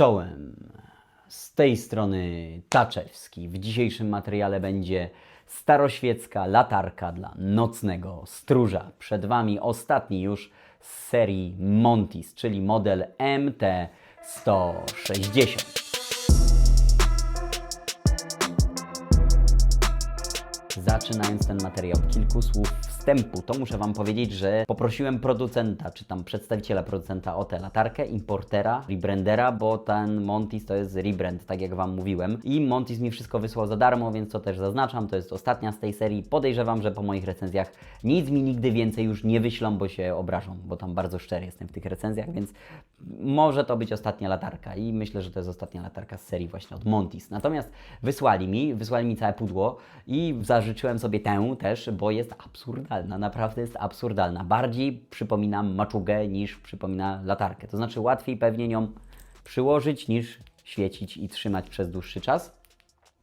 Czołem. Z tej strony Taczewski. W dzisiejszym materiale będzie staroświecka latarka dla nocnego stróża. Przed Wami ostatni już z serii Montis, czyli model MT-160. Zaczynając ten materiał kilku słów wstępu, to muszę Wam powiedzieć, że poprosiłem producenta, czy tam przedstawiciela producenta o tę latarkę, importera, rebrandera, bo ten Montis to jest rebrand, tak jak Wam mówiłem. I Montis mi wszystko wysłał za darmo, więc to też zaznaczam, to jest ostatnia z tej serii. Podejrzewam, że po moich recenzjach nic mi nigdy więcej już nie wyślą, bo się obrażą, bo tam bardzo szczery jestem w tych recenzjach, więc może to być ostatnia latarka i myślę, że to jest ostatnia latarka z serii właśnie od Montis. Natomiast wysłali mi, wysłali mi całe pudło i zażyczyłem sobie tę też, bo jest absurdalna, naprawdę jest absurdalna. Bardziej przypomina maczugę niż przypomina latarkę. To znaczy łatwiej pewnie nią przyłożyć niż świecić i trzymać przez dłuższy czas.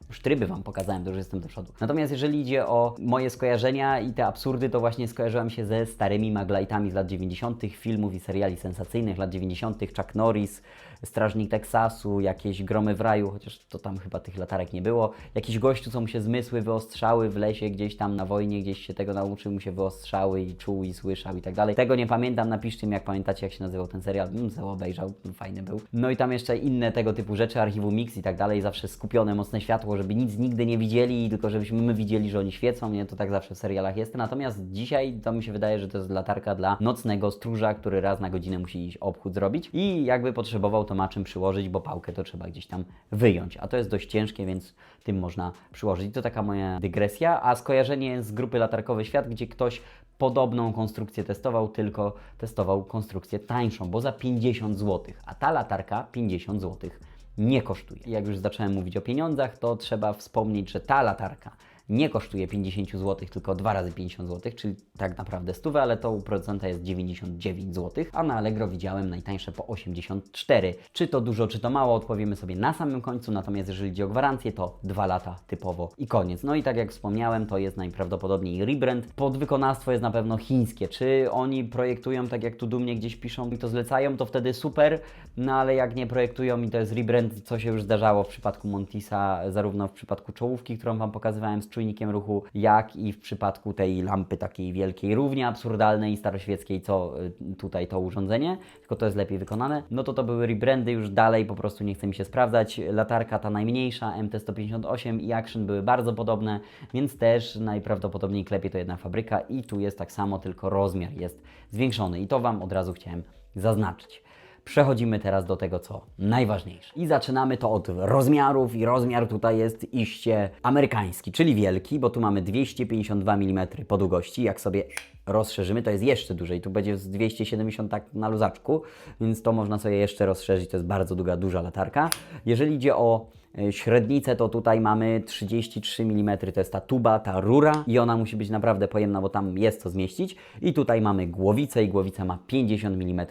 Już tryby Wam pokazałem, to już jestem do przodu. Natomiast jeżeli idzie o moje skojarzenia i te absurdy, to właśnie skojarzyłem się ze starymi maglajtami z lat 90., filmów i seriali sensacyjnych lat 90., Chuck Norris, Strażnik Teksasu, jakieś Gromy w raju, chociaż to tam chyba tych latarek nie było. Jakiś gościu, co mu się zmysły wyostrzały w lesie, gdzieś tam na wojnie, gdzieś się tego nauczył, mu się wyostrzały i czuł i słyszał i tak dalej. Tego nie pamiętam, napiszcie mi, jak pamiętacie, jak się nazywał ten serial. Bym sobie obejrzał, fajny był. No i tam jeszcze inne tego typu rzeczy, archiwum Mix i tak dalej, zawsze skupione mocne światło, żeby nic nigdy nie widzieli, tylko żebyśmy my widzieli, że oni świecą, nie? To tak zawsze w serialach jest. Natomiast dzisiaj to mi się wydaje, że to jest latarka dla nocnego stróża, który raz na godzinę musi iść obchód zrobić i jakby potrzebował to przyłożyć, bo pałkę to trzeba gdzieś tam wyjąć, a to jest dość ciężkie, więc tym można przyłożyć. To taka moja dygresja, a skojarzenie z grupy Latarkowy Świat, gdzie ktoś podobną konstrukcję testował, tylko testował konstrukcję tańszą, bo za 50 zł, a ta latarka 50 zł nie kosztuje. Jak już zacząłem mówić o pieniądzach, to trzeba wspomnieć, że ta latarka nie kosztuje 50 zł, tylko dwa razy 50 zł, czyli tak naprawdę stówę, ale to u producenta jest 99 zł, a na Allegro widziałem najtańsze po 84. Czy to dużo, czy to mało, odpowiemy sobie na samym końcu, natomiast jeżeli chodzi o gwarancję, to 2 lata typowo i koniec. No i tak jak wspomniałem, to jest najprawdopodobniej rebrand. Podwykonawstwo jest na pewno chińskie. Czy oni projektują tak jak tu dumnie gdzieś piszą i to zlecają, to wtedy super, no ale jak nie projektują i to jest rebrand, co się już zdarzało w przypadku Montisa, zarówno w przypadku czołówki, którą Wam pokazywałem z czujnikiem ruchu, jak i w przypadku tej lampy takiej wielkiej, równie absurdalnej i staroświeckiej, co y, tutaj to urządzenie, tylko to jest lepiej wykonane, no to to były rebrandy, już dalej po prostu nie chce mi się sprawdzać. Latarka ta najmniejsza, MT-158 i Action były bardzo podobne, więc też najprawdopodobniej klepie to jedna fabryka i tu jest tak samo, tylko rozmiar jest zwiększony i to Wam od razu chciałem zaznaczyć. Przechodzimy teraz do tego, co najważniejsze. I zaczynamy to od rozmiarów i rozmiar tutaj jest iście amerykański, czyli wielki, bo tu mamy 252 mm po długości. Jak sobie rozszerzymy, to jest jeszcze dłużej. Tu będzie z 270 tak na luzaczku, więc to można sobie jeszcze rozszerzyć. To jest bardzo długa, duża latarka. Jeżeli idzie o e, średnicę, to tutaj mamy 33 mm, to jest ta tuba, ta rura i ona musi być naprawdę pojemna, bo tam jest co zmieścić. I tutaj mamy głowicę i głowica ma 50 mm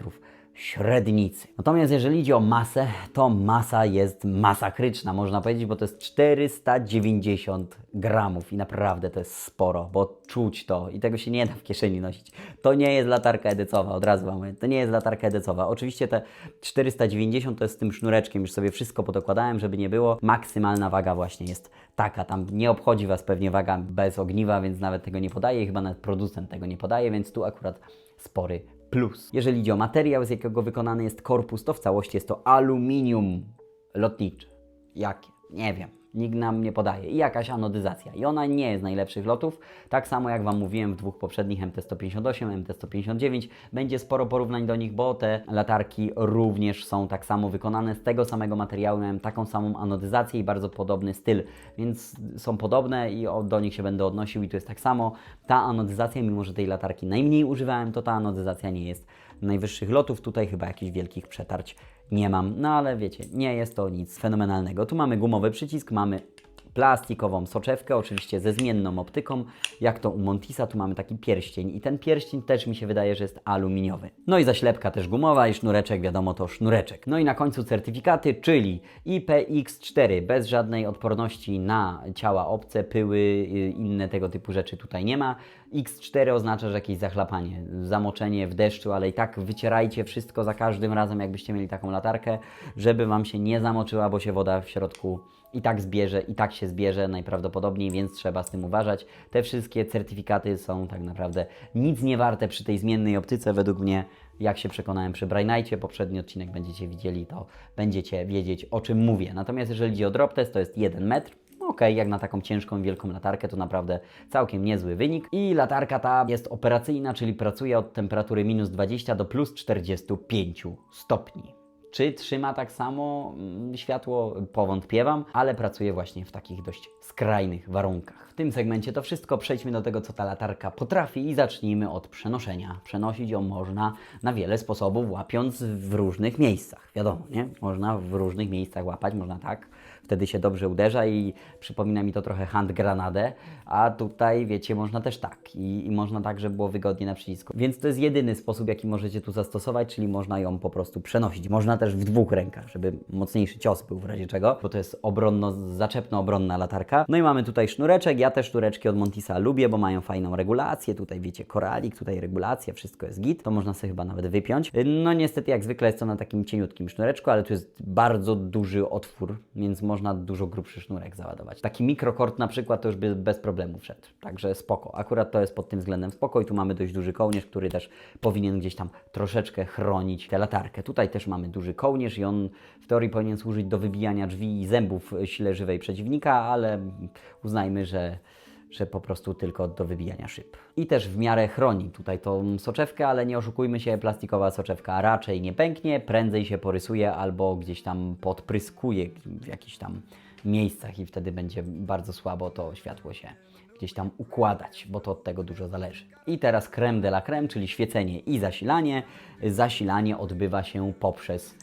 średnicy. Natomiast jeżeli idzie o masę, to masa jest masakryczna, można powiedzieć, bo to jest 490 gramów i naprawdę to jest sporo, bo czuć to i tego się nie da w kieszeni nosić. To nie jest latarka edycowa, od razu Wam mówię, to nie jest latarka edycowa. Oczywiście te 490 to jest z tym sznureczkiem, już sobie wszystko podokładałem, żeby nie było. Maksymalna waga właśnie jest taka, tam nie obchodzi Was pewnie waga bez ogniwa, więc nawet tego nie podaje, chyba nawet producent tego nie podaje, więc tu akurat spory plus. Jeżeli idzie o materiał, z jakiego wykonany jest korpus, to w całości jest to aluminium lotnicze. Jakie? Nie wiem. Nikt nam nie podaje. I jakaś anodyzacja. I ona nie jest najlepszych lotów. Tak samo jak Wam mówiłem w dwóch poprzednich MT-158, MT-159. Będzie sporo porównań do nich, bo te latarki również są tak samo wykonane z tego samego materiału. Miałem taką samą anodyzację i bardzo podobny styl. Więc są podobne i do nich się będę odnosił i tu jest tak samo. Ta anodyzacja, mimo że tej latarki najmniej używałem, to ta anodyzacja nie jest najwyższych lotów. Tutaj chyba jakichś wielkich przetarć nie mam, no ale wiecie, nie jest to nic fenomenalnego. Tu mamy gumowy przycisk, mamy plastikową soczewkę, oczywiście ze zmienną optyką, jak to u Montisa, tu mamy taki pierścień i ten pierścień też mi się wydaje, że jest aluminiowy. No i zaślepka też gumowa i sznureczek, wiadomo to sznureczek. No i na końcu certyfikaty, czyli IPX4 bez żadnej odporności na ciała obce, pyły, y, inne tego typu rzeczy tutaj nie ma. X4 oznacza, że jakieś zachlapanie, zamoczenie w deszczu, ale i tak wycierajcie wszystko za każdym razem, jakbyście mieli taką latarkę, żeby Wam się nie zamoczyła, bo się woda w środku i tak zbierze, i tak się zbierze najprawdopodobniej, więc trzeba z tym uważać. Te wszystkie certyfikaty są tak naprawdę nic nie warte przy tej zmiennej optyce, według mnie. Jak się przekonałem przy Brainite, poprzedni odcinek będziecie widzieli, to będziecie wiedzieć o czym mówię. Natomiast jeżeli chodzi o drop test, to jest 1 metr. Ok, jak na taką ciężką, wielką latarkę, to naprawdę całkiem niezły wynik. I latarka ta jest operacyjna, czyli pracuje od temperatury minus 20 do plus 45 stopni. Czy trzyma tak samo mm, światło? Powątpiewam, ale pracuje właśnie w takich dość skrajnych warunkach. W tym segmencie to wszystko. Przejdźmy do tego, co ta latarka potrafi i zacznijmy od przenoszenia. Przenosić ją można na wiele sposobów, łapiąc w różnych miejscach. Wiadomo, nie? Można w różnych miejscach łapać, można tak. Wtedy się dobrze uderza i przypomina mi to trochę hand granadę, a tutaj wiecie, można też tak i, i można tak, żeby było wygodnie na przycisku. Więc to jest jedyny sposób, jaki możecie tu zastosować, czyli można ją po prostu przenosić. Można też w dwóch rękach, żeby mocniejszy cios był w razie czego, bo to jest obronno, zaczepno-obronna latarka. No i mamy tutaj sznureczek, ja te sznureczki od Montisa lubię, bo mają fajną regulację, tutaj wiecie, koralik, tutaj regulacja, wszystko jest git, to można sobie chyba nawet wypiąć. No niestety jak zwykle jest to na takim cieniutkim sznureczku, ale tu jest bardzo duży otwór, więc można dużo grubszy sznurek załadować. Taki mikrokord na przykład to już by bez problemu wszedł, także spoko. Akurat to jest pod tym względem spoko i tu mamy dość duży kołnierz, który też powinien gdzieś tam troszeczkę chronić tę latarkę. Tutaj też mamy duży kołnierz i on w teorii powinien służyć do wybijania drzwi i zębów sile żywej przeciwnika, ale uznajmy, że że po prostu tylko do wybijania szyb. I też w miarę chroni tutaj tą soczewkę, ale nie oszukujmy się, plastikowa soczewka raczej nie pęknie, prędzej się porysuje albo gdzieś tam podpryskuje w jakichś tam miejscach i wtedy będzie bardzo słabo to światło się gdzieś tam układać, bo to od tego dużo zależy. I teraz creme de la creme, czyli świecenie i zasilanie. Zasilanie odbywa się poprzez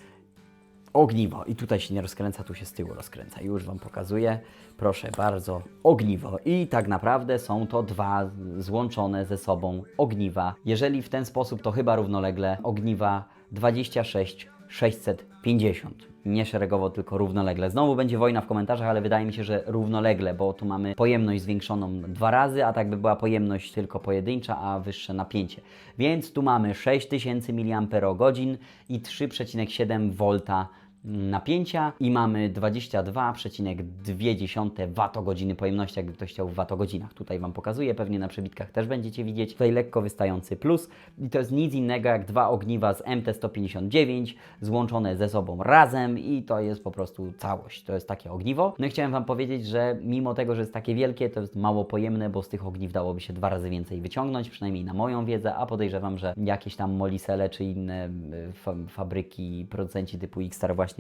ogniwo. I tutaj się nie rozkręca, tu się z tyłu rozkręca. Już Wam pokazuję. Proszę bardzo, ogniwo. I tak naprawdę są to dwa złączone ze sobą ogniwa. Jeżeli w ten sposób, to chyba równolegle ogniwa 26 650. Nie szeregowo, tylko równolegle. Znowu będzie wojna w komentarzach, ale wydaje mi się, że równolegle, bo tu mamy pojemność zwiększoną dwa razy, a tak by była pojemność tylko pojedyncza, a wyższe napięcie. Więc tu mamy 6000 mAh i 3,7 V napięcia i mamy 22,2 Wh pojemności, jakby ktoś chciał w watogodzinach. Tutaj Wam pokazuję, pewnie na przebitkach też będziecie widzieć. Tutaj lekko wystający plus i to jest nic innego jak dwa ogniwa z MT-159 złączone ze sobą razem i to jest po prostu całość. To jest takie ogniwo. No i chciałem Wam powiedzieć, że mimo tego, że jest takie wielkie, to jest mało pojemne, bo z tych ogniw dałoby się dwa razy więcej wyciągnąć, przynajmniej na moją wiedzę, a podejrzewam, że jakieś tam Molisele czy inne y, fa fabryki, producenci typu Xstar właśnie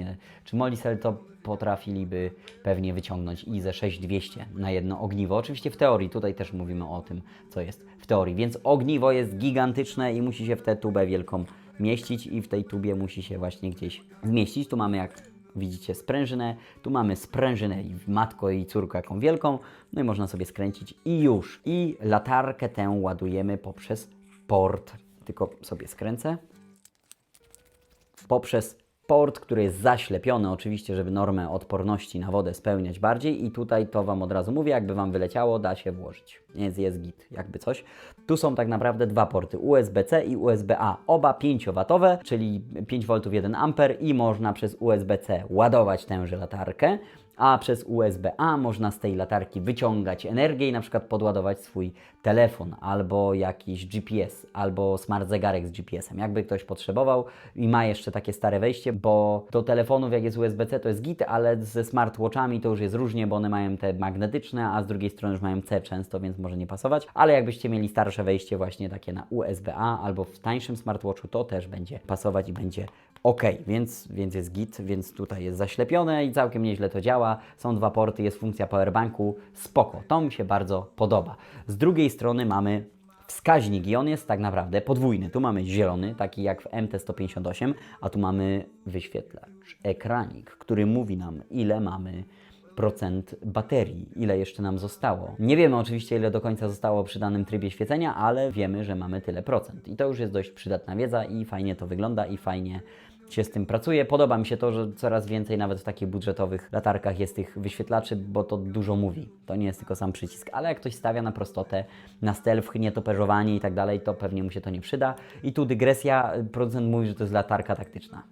czy Molisel to potrafiliby pewnie wyciągnąć i ze 6200 na jedno ogniwo. Oczywiście w teorii, tutaj też mówimy o tym, co jest w teorii. Więc ogniwo jest gigantyczne i musi się w tę tubę wielką mieścić i w tej tubie musi się właśnie gdzieś zmieścić. Tu mamy jak widzicie sprężynę, tu mamy sprężynę i matko i córkę jaką wielką, no i można sobie skręcić i już. I latarkę tę ładujemy poprzez port, tylko sobie skręcę, poprzez port, który jest zaślepiony oczywiście, żeby normę odporności na wodę spełniać bardziej i tutaj to Wam od razu mówię, jakby Wam wyleciało, da się włożyć. Jest, jest git, jakby coś. Tu są tak naprawdę dwa porty, USB-C i USB-A, oba 5W, czyli 5V 1 A i można przez USB-C ładować tęże latarkę, a przez USB-A można z tej latarki wyciągać energię i na przykład podładować swój telefon albo jakiś GPS, albo smart zegarek z GPS-em, jakby ktoś potrzebował i ma jeszcze takie stare wejście, bo do telefonów jak jest USB-C to jest git, ale ze smartwatchami to już jest różnie, bo one mają te magnetyczne, a z drugiej strony już mają C często, więc może nie pasować, ale jakbyście mieli starsze wejście właśnie takie na USB-A albo w tańszym smartwatchu, to też będzie pasować i będzie ok, więc, więc jest git, więc tutaj jest zaślepione i całkiem nieźle to działa. Są dwa porty, jest funkcja powerbanku, spoko, to mi się bardzo podoba. Z drugiej strony mamy wskaźnik i on jest tak naprawdę podwójny. Tu mamy zielony, taki jak w MT-158, a tu mamy wyświetlacz, ekranik, który mówi nam ile mamy procent baterii, ile jeszcze nam zostało. Nie wiemy oczywiście, ile do końca zostało przy danym trybie świecenia, ale wiemy, że mamy tyle procent. I to już jest dość przydatna wiedza i fajnie to wygląda i fajnie się z tym pracuje. Podoba mi się to, że coraz więcej nawet w takich budżetowych latarkach jest tych wyświetlaczy, bo to dużo mówi. To nie jest tylko sam przycisk, ale jak ktoś stawia na prostotę, na stealth, nietoperzowanie i tak dalej, to pewnie mu się to nie przyda. I tu dygresja, producent mówi, że to jest latarka taktyczna.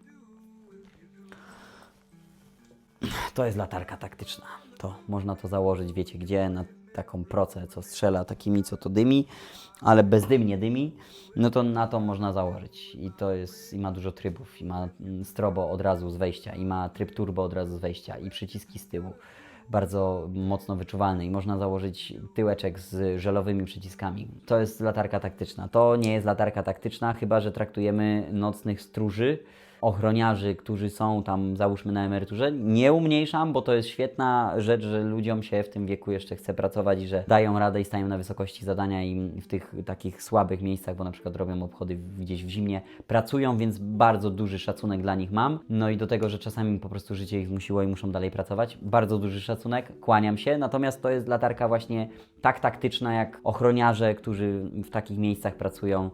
To jest latarka taktyczna. To można to założyć, wiecie gdzie, na taką procę, co strzela takimi, co to dymi, ale bezdymnie dymi, no to na to można założyć. I to jest, i ma dużo trybów, i ma strobo od razu z wejścia, i ma tryb turbo od razu z wejścia, i przyciski z tyłu. Bardzo mocno wyczuwalny i można założyć tyłeczek z żelowymi przyciskami. To jest latarka taktyczna. To nie jest latarka taktyczna, chyba że traktujemy nocnych stróży, ochroniarzy, którzy są tam, załóżmy, na emeryturze. Nie umniejszam, bo to jest świetna rzecz, że ludziom się w tym wieku jeszcze chce pracować i że dają radę i stają na wysokości zadania i w tych takich słabych miejscach, bo na przykład robią obchody gdzieś w zimnie, pracują, więc bardzo duży szacunek dla nich mam. No i do tego, że czasami po prostu życie ich zmusiło i muszą dalej pracować. Bardzo duży szacunek, kłaniam się. Natomiast to jest latarka właśnie tak taktyczna, jak ochroniarze, którzy w takich miejscach pracują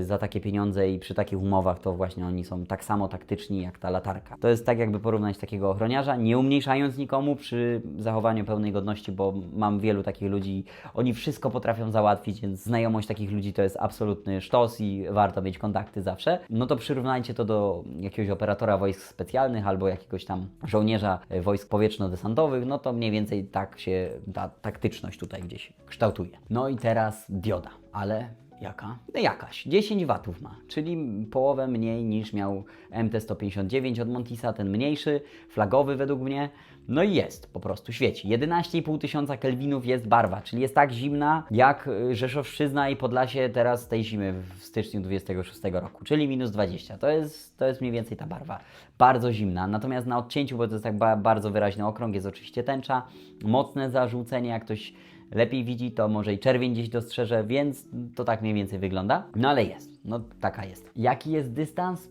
za takie pieniądze i przy takich umowach to właśnie oni są tak samo taktyczni jak ta latarka. To jest tak jakby porównać takiego ochroniarza, nie umniejszając nikomu przy zachowaniu pełnej godności, bo mam wielu takich ludzi, oni wszystko potrafią załatwić, więc znajomość takich ludzi to jest absolutny sztos i warto mieć kontakty zawsze. No to przyrównajcie to do jakiegoś operatora wojsk specjalnych albo jakiegoś tam żołnierza e, wojsk powietrzno-desantowych, no to mniej więcej tak się ta taktyczność tutaj gdzieś kształtuje. No i teraz dioda, ale Jaka? No jakaś. 10 watów ma, czyli połowę mniej niż miał MT-159 od Montisa, ten mniejszy, flagowy według mnie. No i jest, po prostu świeci. 11,5 tysiąca kelwinów jest barwa, czyli jest tak zimna jak y, Rzeszowszczyzna i Podlasie teraz tej zimy w styczniu 26 roku, czyli minus 20. To jest, to jest mniej więcej ta barwa. Bardzo zimna, natomiast na odcięciu, bo to jest tak ba bardzo wyraźny okrąg, jest oczywiście tęcza, mocne zarzucenie, jak ktoś lepiej widzi, to może i czerwień gdzieś dostrzeże, więc to tak mniej więcej wygląda. No ale jest, no taka jest. Jaki jest dystans?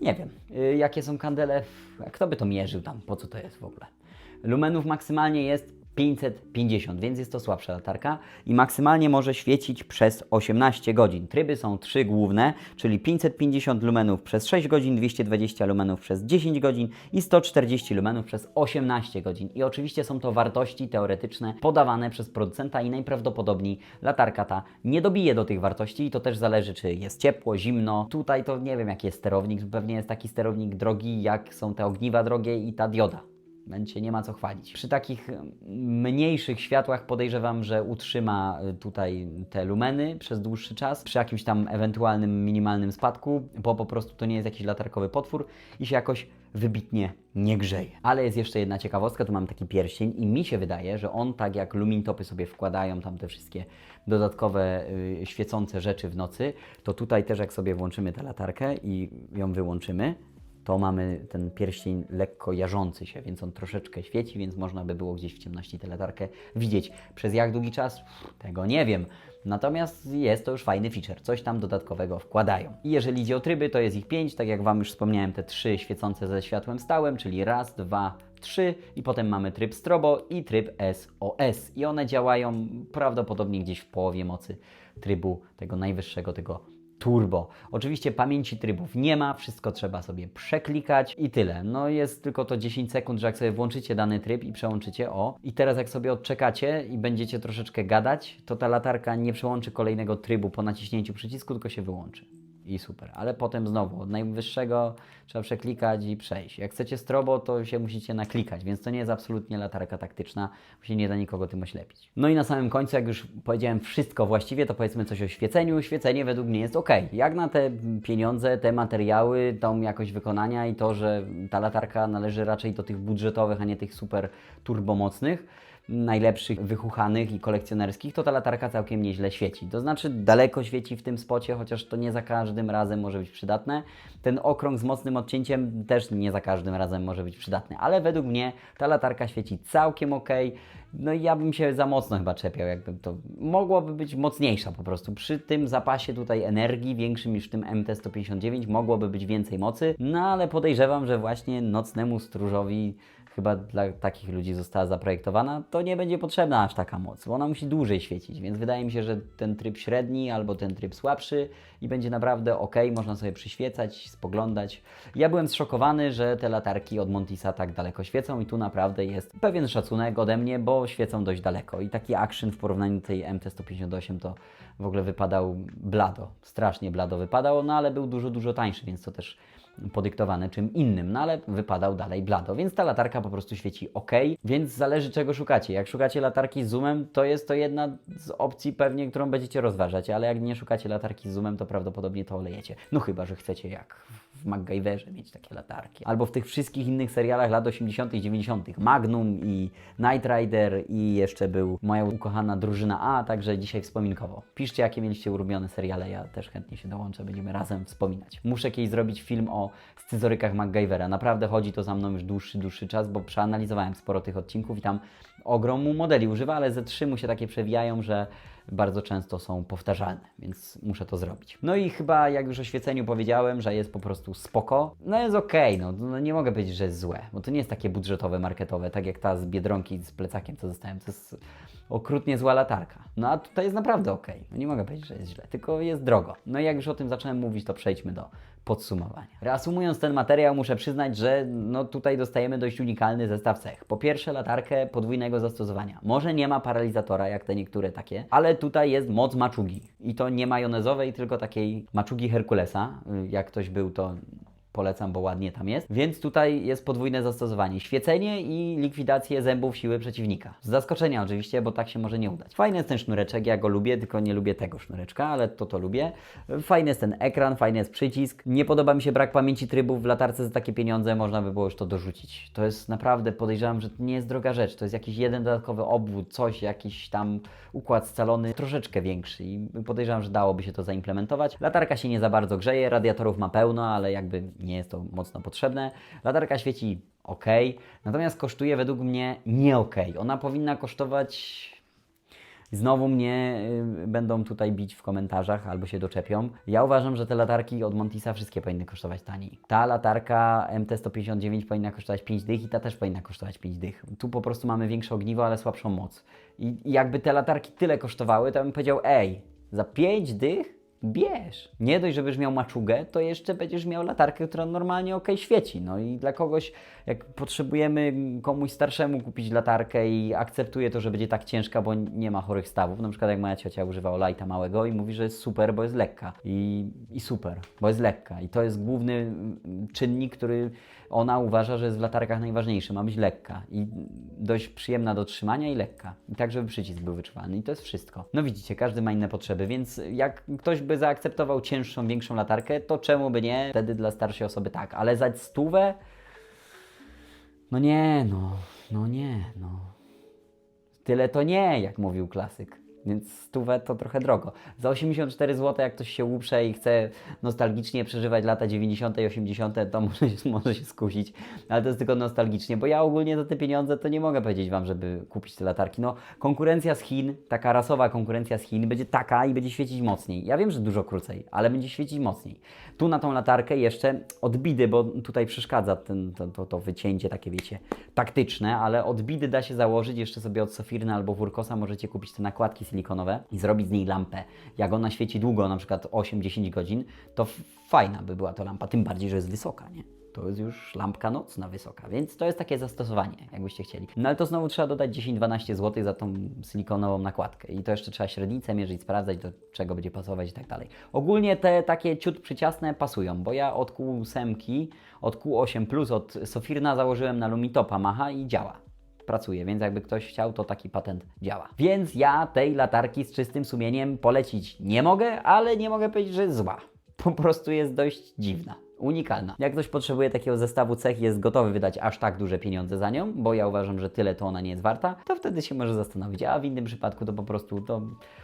Nie wiem. Y, Jakie są kandele? Kto by to mierzył tam? Po co to jest w ogóle? Lumenów maksymalnie jest 550, więc jest to słabsza latarka i maksymalnie może świecić przez 18 godzin. Tryby są trzy główne, czyli 550 lumenów przez 6 godzin, 220 lumenów przez 10 godzin i 140 lumenów przez 18 godzin. I oczywiście są to wartości teoretyczne podawane przez producenta i najprawdopodobniej latarka ta nie dobije do tych wartości i to też zależy, czy jest ciepło, zimno. Tutaj to nie wiem, jaki jest sterownik, pewnie jest taki sterownik drogi, jak są te ogniwa drogie i ta dioda. Się nie ma co chwalić. Przy takich mm, mniejszych światłach podejrzewam, że utrzyma y, tutaj te lumeny przez dłuższy czas, przy jakimś tam ewentualnym minimalnym spadku, bo po prostu to nie jest jakiś latarkowy potwór i się jakoś wybitnie nie grzeje. Ale jest jeszcze jedna ciekawostka, tu mam taki pierścień i mi się wydaje, że on tak jak lumintopy sobie wkładają tam te wszystkie dodatkowe y, świecące rzeczy w nocy, to tutaj też jak sobie włączymy tę latarkę i ją wyłączymy, to mamy ten pierścień lekko jarzący się, więc on troszeczkę świeci, więc można by było gdzieś w ciemności tę latarkę widzieć. Przez jak długi czas? Tego nie wiem. Natomiast jest to już fajny feature, coś tam dodatkowego wkładają. I jeżeli idzie o tryby, to jest ich pięć, tak jak Wam już wspomniałem, te trzy świecące ze światłem stałym, czyli raz, dwa, trzy i potem mamy tryb strobo i tryb SOS. I one działają prawdopodobnie gdzieś w połowie mocy trybu tego najwyższego, tego turbo. Oczywiście pamięci trybów nie ma, wszystko trzeba sobie przeklikać i tyle. No jest tylko to 10 sekund, że jak sobie włączycie dany tryb i przełączycie o i teraz jak sobie odczekacie i będziecie troszeczkę gadać, to ta latarka nie przełączy kolejnego trybu po naciśnięciu przycisku, tylko się wyłączy. I super, ale potem znowu od najwyższego trzeba przeklikać i przejść. Jak chcecie strobo, to się musicie naklikać, więc to nie jest absolutnie latarka taktyczna, bo się nie da nikogo tym oślepić. No i na samym końcu, jak już powiedziałem wszystko właściwie, to powiedzmy coś o świeceniu. Świecenie według mnie jest ok. Jak na te pieniądze, te materiały, tą jakość wykonania i to, że ta latarka należy raczej do tych budżetowych, a nie tych super turbomocnych, najlepszych, wychuchanych i kolekcjonerskich, to ta latarka całkiem nieźle świeci. To znaczy daleko świeci w tym spocie, chociaż to nie za każdym razem może być przydatne. Ten okrąg z mocnym odcięciem też nie za każdym razem może być przydatny, ale według mnie ta latarka świeci całkiem ok. No i ja bym się za mocno chyba czepiał, jakby to mogłoby być mocniejsza po prostu. Przy tym zapasie tutaj energii większym niż w tym MT-159 mogłoby być więcej mocy, no ale podejrzewam, że właśnie nocnemu stróżowi chyba dla takich ludzi została zaprojektowana, to nie będzie potrzebna aż taka moc, bo ona musi dłużej świecić, więc wydaje mi się, że ten tryb średni albo ten tryb słabszy i będzie naprawdę ok, można sobie przyświecać, spoglądać. Ja byłem zszokowany, że te latarki od Montisa tak daleko świecą i tu naprawdę jest pewien szacunek ode mnie, bo świecą dość daleko i taki action w porównaniu do tej MT-158 to w ogóle wypadał blado, strasznie blado wypadał, no ale był dużo, dużo tańszy, więc to też podyktowane czym innym, no ale wypadał dalej blado, więc ta latarka po prostu świeci ok, więc zależy czego szukacie. Jak szukacie latarki z zoomem, to jest to jedna z opcji pewnie, którą będziecie rozważać, ale jak nie szukacie latarki z zoomem, to prawdopodobnie to olejecie. No chyba, że chcecie jak w MacGyverze mieć takie latarki. Albo w tych wszystkich innych serialach lat 80 i 90 Magnum i Knight Rider i jeszcze był moja ukochana drużyna A, także dzisiaj wspominkowo. Piszcie jakie mieliście ulubione seriale, ja też chętnie się dołączę, będziemy razem wspominać. Muszę kiedyś zrobić film o scyzorykach MacGyvera. Naprawdę chodzi to za mną już dłuższy, dłuższy czas, bo przeanalizowałem sporo tych odcinków i tam ogromu modeli używa, ale ze trzy mu się takie przewijają, że bardzo często są powtarzalne, więc muszę to zrobić. No i chyba jak już o świeceniu powiedziałem, że jest po prostu spoko, no jest okej, no, no nie mogę powiedzieć, że jest złe, bo to nie jest takie budżetowe, marketowe, tak jak ta z Biedronki z plecakiem, co dostałem, to jest okrutnie zła latarka. No a tutaj jest naprawdę okej, no nie mogę powiedzieć, że jest źle, tylko jest drogo. No i jak już o tym zacząłem mówić, to przejdźmy do podsumowania. Reasumując ten materiał, muszę przyznać, że no tutaj dostajemy dość unikalny zestaw cech. Po pierwsze, latarkę podwójnego zastosowania. Może nie ma paralizatora, jak te niektóre takie, ale tutaj jest moc maczugi. I to nie majonezowej, tylko takiej maczugi Herkulesa. Y, Jak ktoś był, to polecam, bo ładnie tam jest. Więc tutaj jest podwójne zastosowanie. Świecenie i likwidację zębów siły przeciwnika. Z zaskoczenia oczywiście, bo tak się może nie udać. Fajny jest ten sznureczek, ja go lubię, tylko nie lubię tego sznureczka, ale to to lubię. Fajny jest ten ekran, fajny jest przycisk. Nie podoba mi się brak pamięci trybów w latarce za takie pieniądze, można by było już to dorzucić. To jest naprawdę, podejrzewam, że to nie jest droga rzecz. To jest jakiś jeden dodatkowy obwód, coś, jakiś tam układ scalony troszeczkę większy i podejrzewam, że dałoby się to zaimplementować. Latarka się nie za bardzo grzeje, radiatorów ma pełno, ale jakby nie jest to mocno potrzebne. Latarka świeci ok, natomiast kosztuje według mnie nie ok. Ona powinna kosztować Znowu mnie y, będą tutaj bić w komentarzach albo się doczepią. Ja uważam, że te latarki od Montisa wszystkie powinny kosztować taniej. Ta latarka MT-159 powinna kosztować 5 dych i ta też powinna kosztować 5 dych. Tu po prostu mamy większe ogniwo, ale słabszą moc. I i jakby te latarki tyle kosztowały, to bym powiedział, ej, za 5 dych bierz. Nie dość, żebyś miał maczugę, to jeszcze będziesz miał latarkę, która normalnie ok świeci. No i dla kogoś, jak potrzebujemy komuś starszemu kupić latarkę i akceptuje to, że będzie tak ciężka, bo nie ma chorych stawów. Na przykład jak moja ciocia używała lighta małego i mówi, że jest super, bo jest lekka. I, I super, bo jest lekka. I to jest główny czynnik, który ona uważa, że jest w latarkach najważniejszy. Ma być lekka i dość przyjemna do trzymania i lekka. I tak, żeby przycisk był wyczuwalny. I to jest wszystko. No widzicie, każdy ma inne potrzeby, więc jak ktoś by zaakceptował cięższą, większą latarkę, to czemu by nie? Wtedy dla starszej osoby tak. Ale za stówę? No nie, no. No nie, no. Tyle to nie, jak mówił klasyk. Więc stówę to trochę drogo. Za 84 zł, jak ktoś się uprze i chce nostalgicznie przeżywać lata 90. i 80., to może, się- może się skusić. Ale to jest tylko nostalgicznie, bo ja ogólnie za te pieniądze to nie mogę powiedzieć Wam, żeby kupić te latarki. No, konkurencja z Chin, taka rasowa konkurencja z Chin, będzie taka i będzie świecić mocniej. Ja wiem, że dużo krócej, ale będzie świecić mocniej. Tu na tą latarkę jeszcze od bidy, bo tutaj przeszkadza ten, to, to, to wycięcie takie, wiecie, taktyczne, ale od bidy da się założyć jeszcze sobie od Sofirna albo Wurkosa możecie kupić te nakładki silikonowe i zrobić z niej lampę. Jak ona świeci długo, na przykład 8-10 godzin, to fajna by była to lampa, tym bardziej, że jest wysoka, nie? To jest już lampka nocna wysoka, więc to jest takie zastosowanie, jakbyście chcieli. No ale to znowu trzeba dodać 10-12 zł za tą silikonową nakładkę i to jeszcze trzeba średnicę mierzyć, sprawdzać, do czego będzie pasować i tak dalej. Ogólnie te takie ciut przyciasne pasują, bo ja od Q8, od Q8 Plus, od Sofirna założyłem na Lumitopa Macha i działa pracuje, więc jakby ktoś chciał, to taki patent działa. Więc ja tej latarki z czystym sumieniem polecić nie mogę, ale nie mogę powiedzieć, że zła. Po prostu jest dość dziwna. Unikalna. Jak ktoś potrzebuje takiego zestawu cech jest gotowy wydać aż tak duże pieniądze za nią, bo ja uważam, że tyle to ona nie jest warta, to wtedy się może zastanowić. A w innym przypadku to po prostu to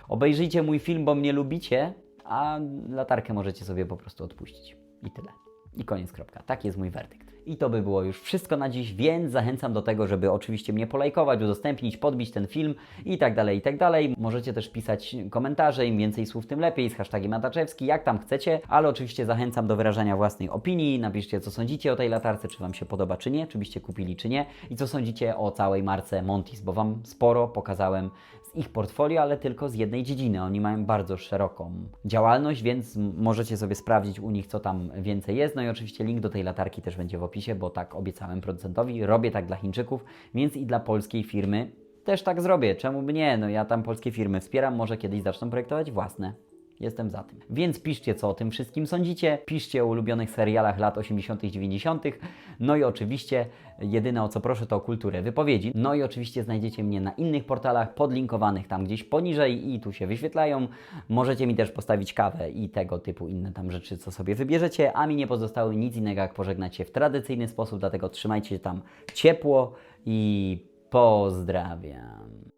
obejrzyjcie mój film, bo mnie lubicie, a latarkę możecie sobie po prostu odpuścić. I tyle. I koniec, kropka. Taki jest mój werdykt. I to by było już wszystko na dziś, więc zachęcam do tego, żeby oczywiście mnie polajkować, udostępnić, podbić ten film i tak dalej, i tak dalej. Możecie też pisać komentarze, im więcej słów, tym lepiej, z hashtagiem Mataczewski, jak tam chcecie, ale oczywiście zachęcam do wyrażania własnej opinii. Napiszcie, co sądzicie o tej latarce, czy Wam się podoba, czy nie, czy byście kupili, czy nie i co sądzicie o całej marce Montis, bo Wam sporo pokazałem ich portfolio, ale tylko z jednej dziedziny. Oni mają bardzo szeroką działalność, więc możecie sobie sprawdzić u nich, co tam więcej jest. No i oczywiście link do tej latarki też będzie w opisie, bo tak obiecałem producentowi. Robię tak dla Chińczyków, więc i dla polskiej firmy też tak zrobię. Czemu by nie? No ja tam polskie firmy wspieram, może kiedyś zaczną projektować własne. Jestem za tym. Więc piszcie, co o tym wszystkim sądzicie. Piszcie o ulubionych serialach lat 80., 90. No i oczywiście, jedyne o co proszę, to o kulturę wypowiedzi. No i oczywiście znajdziecie mnie na innych portalach podlinkowanych tam gdzieś poniżej i tu się wyświetlają. Możecie mi też postawić kawę i tego typu inne tam rzeczy, co sobie wybierzecie. A mi nie pozostało nic innego, jak pożegnać się w tradycyjny sposób, dlatego trzymajcie się tam ciepło i pozdrawiam.